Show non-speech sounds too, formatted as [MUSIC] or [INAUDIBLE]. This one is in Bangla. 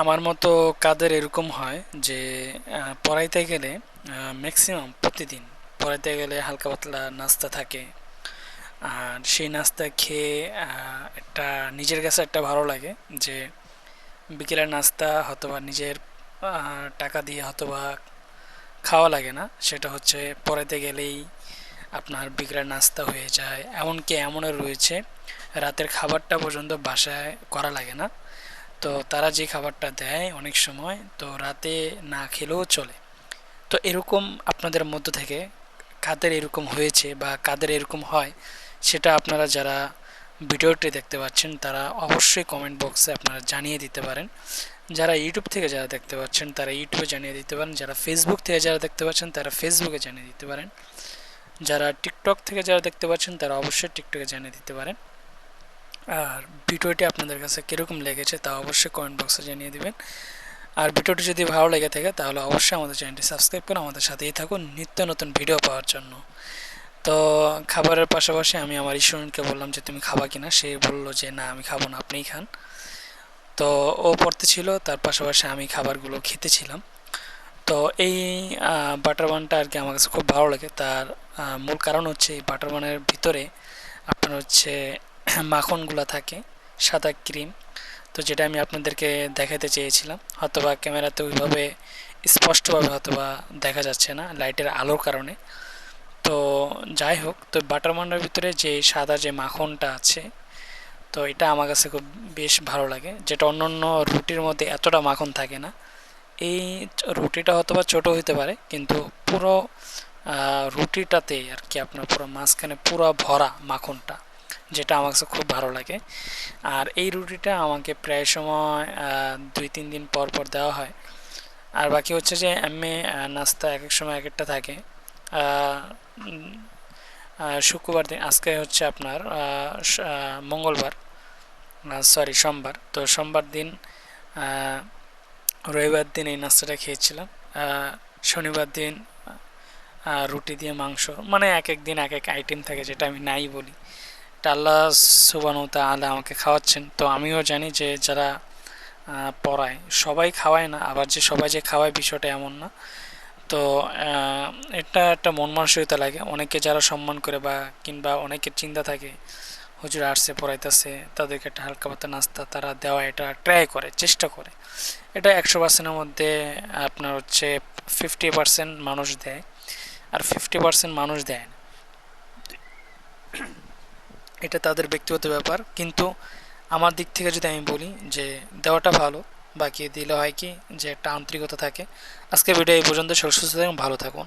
আমার মতো কাদের এরকম হয় যে পড়াইতে গেলে ম্যাক্সিমাম প্রতিদিন পড়াইতে গেলে হালকা পাতলা নাস্তা থাকে। আর সেই নাস্তা খেয়ে একটা নিজের কাছে একটা ভালো লাগে যে, বিকেলের নাস্তা হয়তোবা নিজের টাকা দিয়ে হয়তোবা খাওয়া লাগে না। সেটা হচ্ছে পড়াইতে গেলেই আপনার বিকেলের নাস্তা হয়ে যায়। এমনকি এমনও রয়েছে, রাতের খাবারটা পর্যন্ত বাসায় করা লাগে না। তো তারা যে খাবারটা দেয় অনেক সময়, তো রাতে না খেলেও চলে। তো এরকম আপনাদের মধ্য থেকে কাদের এরকম হয়েছে বা কাদের এরকম হয়, সেটা আপনারা যারা ভিডিওটি দেখতে পাচ্ছেন, তারা অবশ্যই কমেন্ট বক্সে আপনারা জানিয়ে দিতে পারেন। যারা ইউটিউব থেকে যারা দেখতে পাচ্ছেন, তারা ইউটিউবে জানিয়ে দিতে পারেন। যারা ফেসবুক থেকে যারা দেখতে পাচ্ছেন, তারা ফেসবুকে জানিয়ে দিতে পারেন। যারা টিকটক থেকে যারা দেখতে পাচ্ছেন, তারা অবশ্যই টিকটকে জানিয়ে দিতে পারেন। আর ভিডিওটি আপনাদের কাছে কীরকম লেগেছে তা অবশ্যই কমেন্ট বক্সে জানিয়ে দেবেন। আর ভিডিওটি যদি ভালো লেগে থাকে, তাহলে অবশ্যই আমাদের চ্যানেলটি সাবস্ক্রাইব করে আমাদের সাথেই থাকুন নিত্য নতুন ভিডিও পাওয়ার জন্য। তো, খাবারের পাশাপাশি আমি আমার স্টুডেন্টকে বললাম যে, তুমি খাবা কিনা? সে বলল যে, না, আমি খাব না, আপনিই খান। তো, ও পড়তে ছিল তার পাশাপাশি আমি খাবারগুলো খেতেছিলাম। তো, এই বাটার বানটা আর কি আমার কাছে খুব ভালো লাগে। তার মূল কারণ হচ্ছে এই বাটার বানের ভিতরে আপনার হচ্ছে [CLEARS THROAT] মাখনগুলো থাকে, সাদা ক্রিম। তো যেটা আমি আপনাদেরকে দেখাতে চেয়েছিলাম, হয়তোবা ক্যামেরাতে ওইভাবে স্পষ্টভাবে হয়তোবা দেখা যাচ্ছে না, লাইটের আলোর কারণে। তো যাই হোক, তো বাটার মান্ডার ভিতরে যে সাদা যে মাখনটা আছে, তো এটা আমার কাছে খুব বেশ ভালো লাগে। যেটা অন্য অন্য রুটির মধ্যে এতটা মাখন থাকে না। এই রুটিটা হয়তোবা ছোট হতে পারে, কিন্তু পুরো রুটিটাতে আর কি আপনার পুরো মাঝখানে পুরো ভরা মাখনটা। যেটা আমার কাছে খুব ভালো লাগে। আর এই রুটিটা আমাকে প্রায় সময় দুই তিন দিন পর পর দেওয়া হয়। আর বাকি হচ্ছে যে আহ, নাস্তা এক এক সময় এক একটা থাকে। শুক্রবার দিন আজকে হচ্ছে আপনার মঙ্গলবার সরি সোমবার। তো সোমবার দিন রবিবার দিন এই নাস্তাটা খেয়েছিলাম। শনিবার দিন রুটি দিয়ে মাংস। মানে এক এক দিন এক এক আইটেম থাকে যেটা আমি নাই বলি। এটা আল্লাহ সুবান আমাকে খাওয়াচ্ছেন। তো আমিও জানি যে যারা পড়ায়, সবাই খাওয়ায় না, আবার যে সবাই যে খাওয়ায় বিষয়টা এমন না। তো এটা একটা মন মানসিকতা লাগে। অনেকে যারা সম্মান করে বা কিংবা অনেকের চিন্তা থাকে, হুজুর আসছে পড়াইতেছে, তাদেরকে একটা হালকা পাতা নাস্তা তারা দেওয়া, এটা ট্রাই করে, চেষ্টা করে। এটা একশো পার্সেন্টের মধ্যে আপনার হচ্ছে ফিফটি পার্সেন্ট মানুষ দেয়, আর ফিফটি পার্সেন্ট মানুষ দেয় না। এটা তাদের ব্যক্তিগত ব্যাপার। কিন্তু আমার দিক থেকে যদি আমি বলি যে দেওয়াটা ভালো, বাকি দিলে হয় কি যে একটা আন্তরিকতা থাকে। আজকে ভিডিও এই পর্যন্ত সুস্থ থাকুন, ভালো থাকুন।